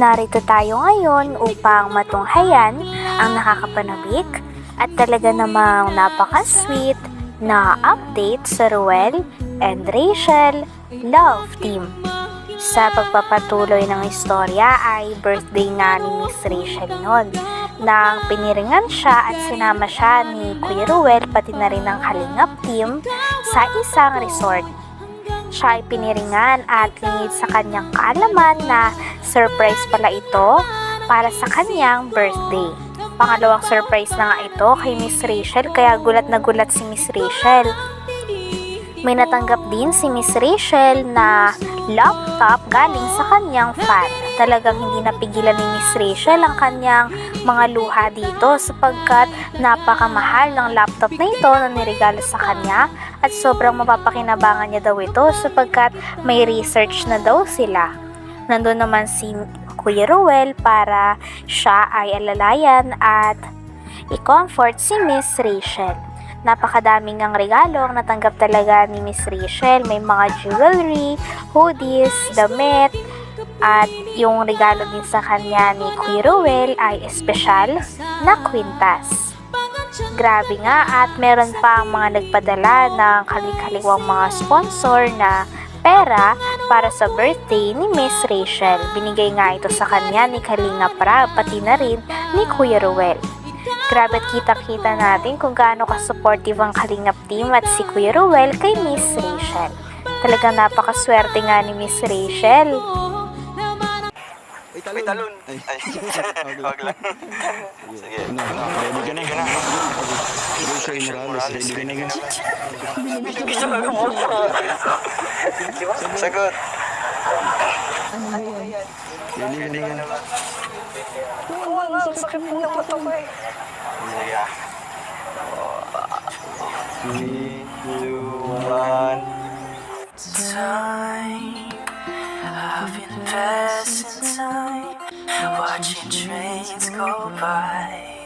Narito tayo ngayon upang matunghayan ang nakakapanabik at talaga namang napaka-sweet na update sa Ruel and Rachel Love Team. Sa pagpapatuloy ng istorya ay birthday nga ni Miss Rachel noon nang piniringan siya at sinama siya ni Kuya Ruel pati na rin ng Kalingap Team sa isang resort siya ay piniringan at lingid sa kanyang kaalaman na surprise pala ito para sa kanyang birthday. Pangalawang surprise na nga ito kay Miss Rachel kaya gulat na gulat si Miss Rachel. May natanggap din si Miss Rachel na laptop galing sa kanyang fan. Talagang hindi napigilan ni Miss Rachel ang kanyang mga luha dito sapagkat napakamahal ng laptop na ito na niregalo sa kanya at sobrang mapapakinabangan niya daw ito sapagkat may research na daw sila. Nandun naman si Kuya Ruel para siya ay alalayan at i-comfort si Miss Rachel. Napakadaming ang regalo ang natanggap talaga ni Miss Rachel. May mga jewelry, hoodies, damit, at yung regalo din sa kanya ni Kuya Ruel ay espesyal na kwintas. Grabe nga at meron pa ang mga nagpadala ng kalikaliwang mga sponsor na pera para sa birthday ni Miss Rachel. Binigay nga ito sa kanya ni Kalinga Prab pati na rin ni Kuya Ruel. Grabe at kita-kita natin kung gaano ka-supportive ang Kalingap team at si Kuya Ruel kay Miss Rachel. Talagang napakaswerte nga ni Miss Rachel. May talon. Talon. Ay, wag lang. Sige. Ano, ready ka na? Ka na. Rachel Morales, ready ka na guys? Sagot. Ready ka na? Sige ah. Three, two, one. time. I've been passing time, watching trains go by.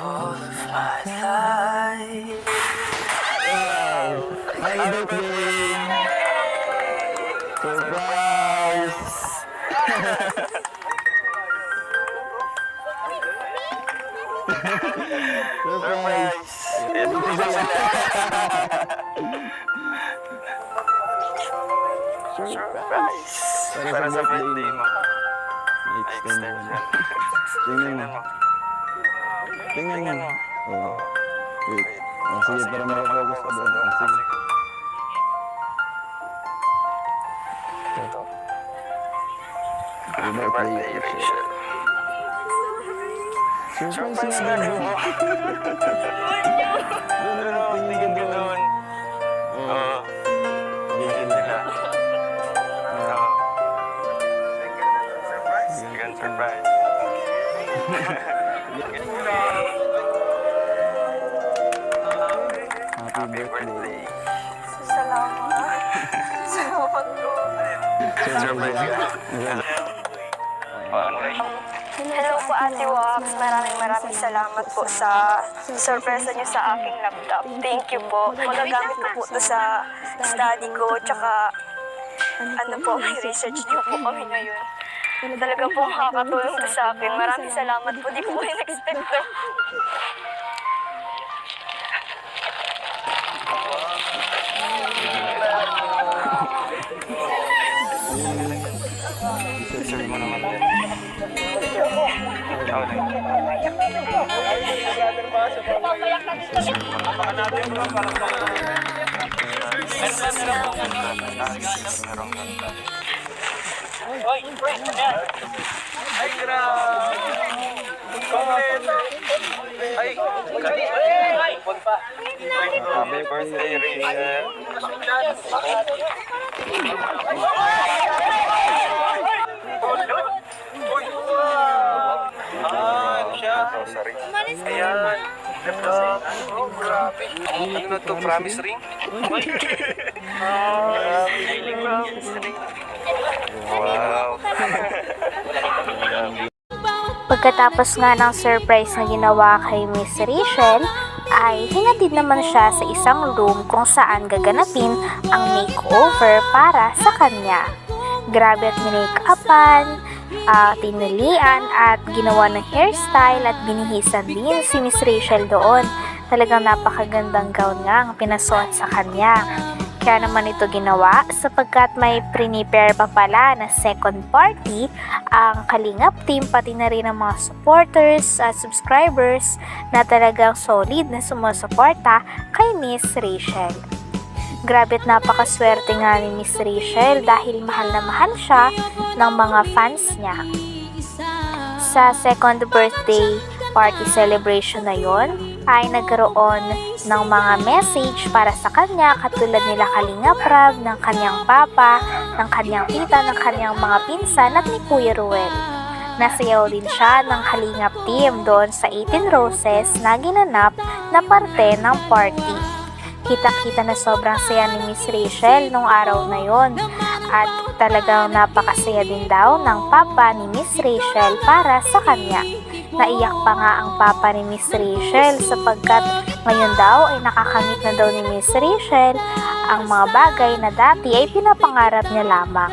All of my life. Happy birthday! Surprise! Surprise! Ito. Surprise. Para sa birthday mo. Extend mo na. Tingnan mo. Tingnan mo. Oo. Wait. Oh, sige, para makafocus ka doon. Oh, sige. Happy birthday, Rachel. Surprise nga doon, bro. Doon na lang, tingin ka doon. Oo. Tingin sila. Oo. Second surprise. Happy birthday. birthday. Surprise ka. Hello po Ate Wax, maraming maraming salamat po sa surprise niyo sa aking laptop. Thank you po. Magagamit ko po ito sa study ko, tsaka ano po, may research niyo po kami ngayon. Talaga po makakatulong po sa akin. Maraming salamat po. Di ko po in-expect mo naman Ikaw na. Deserve mo naman. Merong ganda. Happy birthday, Rachel. Ah, ano siya? Sorry. Ayan. Oh, grabe. Ano na to? Promise ring? Ah, promise ring. Wow. Pagkatapos nga ng surprise na ginawa kay Miss Rachel, ay hinatid naman siya sa isang room kung saan gaganapin ang makeover para sa kanya. Grabe at minake-upan, ah, tinulian at ginawa ng hairstyle at binihisan din si Miss Rachel doon. Talagang napakagandang gown nga ang pinasuot sa kanya. Kaya naman ito ginawa sapagkat may prepare pa pala na second party ang Kalingap team pati na rin ang mga supporters at subscribers na talagang solid na sumusuporta kay Miss Rachel. Grabe at napakaswerte nga ni Miss Rachel dahil mahal na mahal siya ng mga fans niya. Sa second birthday party celebration na yon ay nagkaroon ng mga message para sa kanya katulad nila Kalinga Prab, ng kanyang papa, ng kanyang tita, ng kanyang mga pinsan at ni Kuya Ruel. Nasayaw din siya ng Halingap team doon sa 18 Roses na ginanap na parte ng party. Kita-kita na sobrang saya ni Miss Rachel nung araw na yon at talagang napakasaya din daw ng papa ni Miss Rachel para sa kanya. Naiyak pa nga ang papa ni Miss Rachel sapagkat ngayon daw ay nakakamit na daw ni Miss Rachel ang mga bagay na dati ay pinapangarap niya lamang.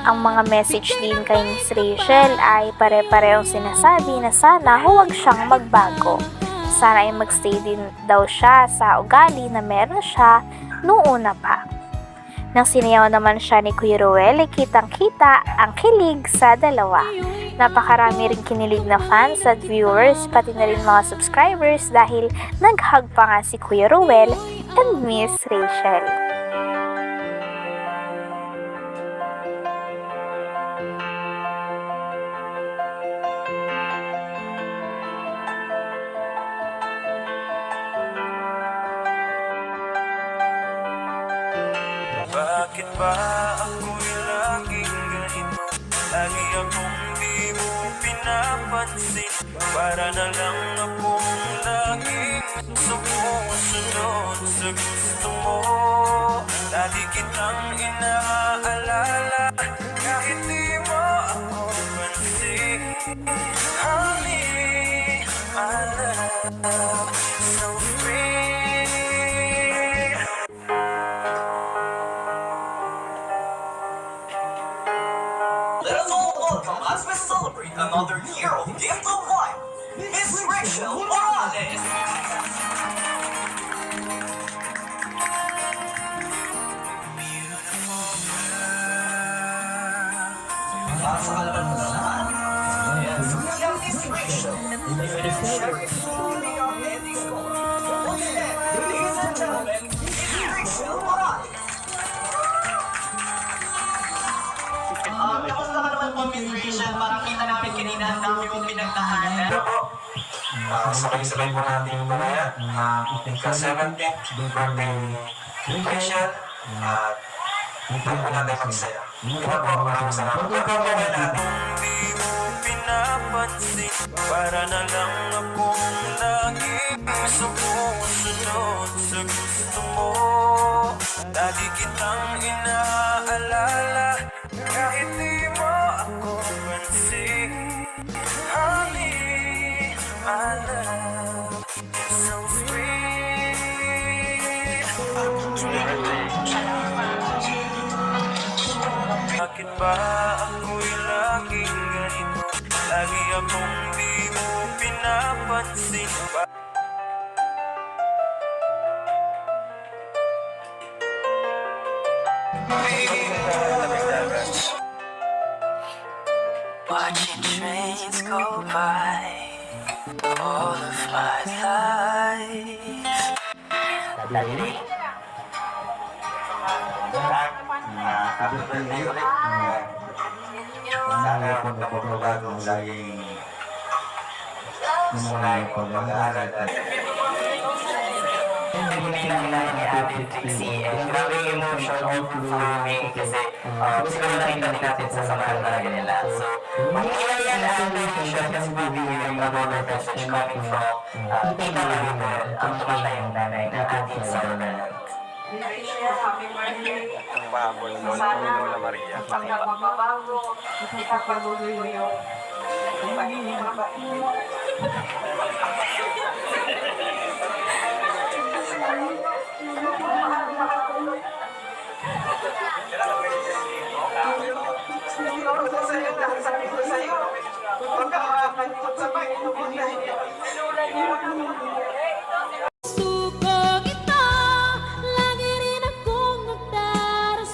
Ang mga message din kay Miss Rachel ay pare-parehong sinasabi na sana huwag siyang magbago. Sana ay magstay din daw siya sa ugali na meron siya noong pa. Nang sinayaw naman siya ni Kuya Ruel, ay kitang-kita ang kilig sa dalawa. Napakarami rin kinilig na fans at viewers, pati na rin mga subscribers dahil nag-hug pa nga si Kuya Ruel and Miss Rachel. Bakit ba ako'y laging ganito? Lagi akong di mo pinapansin. Para na lang akong laging sumusunod sa gusto mo. Lagi kitang inaalala Kahit di mo ako pansin welcome as we celebrate another year of Gift of Life, Miss Rachel Morales. Ang dami mong pinagdaanan. Ah, sabay-sabay po natin mga yan. Sa 17th birthday celebration at doon po natin magsaya. Ito po, maraming salamat. Doon po po natin. Di mo pinapansin para na lang akong laging sumusunod sa gusto mo. Lagi kitang inaalala ba ako'y laging ganito? Lagi akong di mo pinapansin ba? Watching trains go by all of my life. Ulit. Sana magpapagawa ng laging Sumay ko mag-aaral at na. And grabe yung emotion overflowing kasi uh, siguro nakita din natin sa samahan talaga nila. So, mangyayari yan Ate Rachel kasi bibigyan ng mga roller message coming from uh, Tita Maribel, ang tumatayong nanay ng ating Sutherland. Ang pahabol, Lola, Lola Maria. pagbabago, ipapatuloy mo yung pagiging mabait.